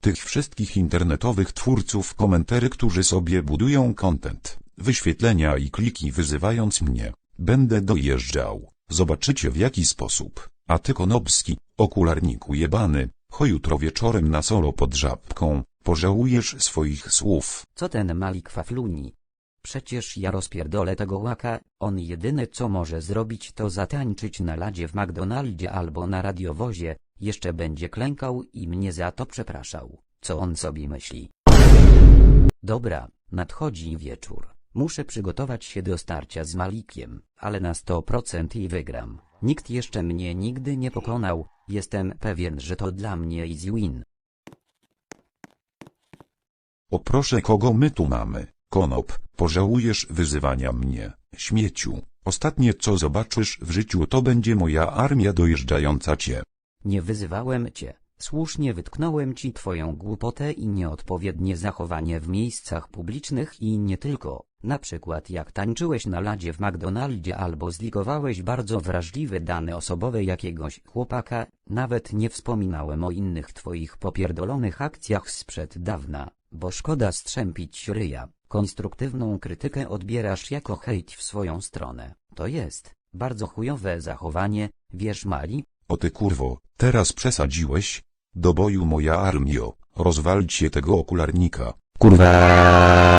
Tych wszystkich internetowych twórców komentarzy, którzy sobie budują content, wyświetlenia i kliki wyzywając mnie. Będę dojeżdżał. Zobaczycie w jaki sposób. A ty Konopski, okularniku jebany, cho jutro wieczorem na solo pod żabką, pożałujesz swoich słów. Co ten Malik Fafluni? Przecież ja rozpierdolę tego łaka, on jedyne co może zrobić to zatańczyć na ladzie w McDonaldzie albo na radiowozie, jeszcze będzie klękał i mnie za to przepraszał. Co on sobie myśli? Dobra, nadchodzi wieczór. Muszę przygotować się do starcia z Malikiem, ale na 100% i wygram. Nikt jeszcze mnie nigdy nie pokonał, jestem pewien, że to dla mnie easy win. O proszę kogo my tu mamy, Konop, pożałujesz wyzywania mnie, śmieciu. Ostatnie co zobaczysz w życiu to będzie moja armia dojeżdżająca cię. Nie wyzywałem cię, słusznie wytknąłem ci twoją głupotę i nieodpowiednie zachowanie w miejscach publicznych i nie tylko, na przykład jak tańczyłeś na ladzie w McDonaldzie albo zlikowałeś bardzo wrażliwe dane osobowe jakiegoś chłopaka, nawet nie wspominałem o innych twoich popierdolonych akcjach sprzed dawna, bo szkoda strzępić ryja, konstruktywną krytykę odbierasz jako hejt w swoją stronę, to jest, bardzo chujowe zachowanie, wiesz Mali, O ty kurwo, teraz przesadziłeś? Do boju moja armio, rozwalcie tego okularnika. Kurwa.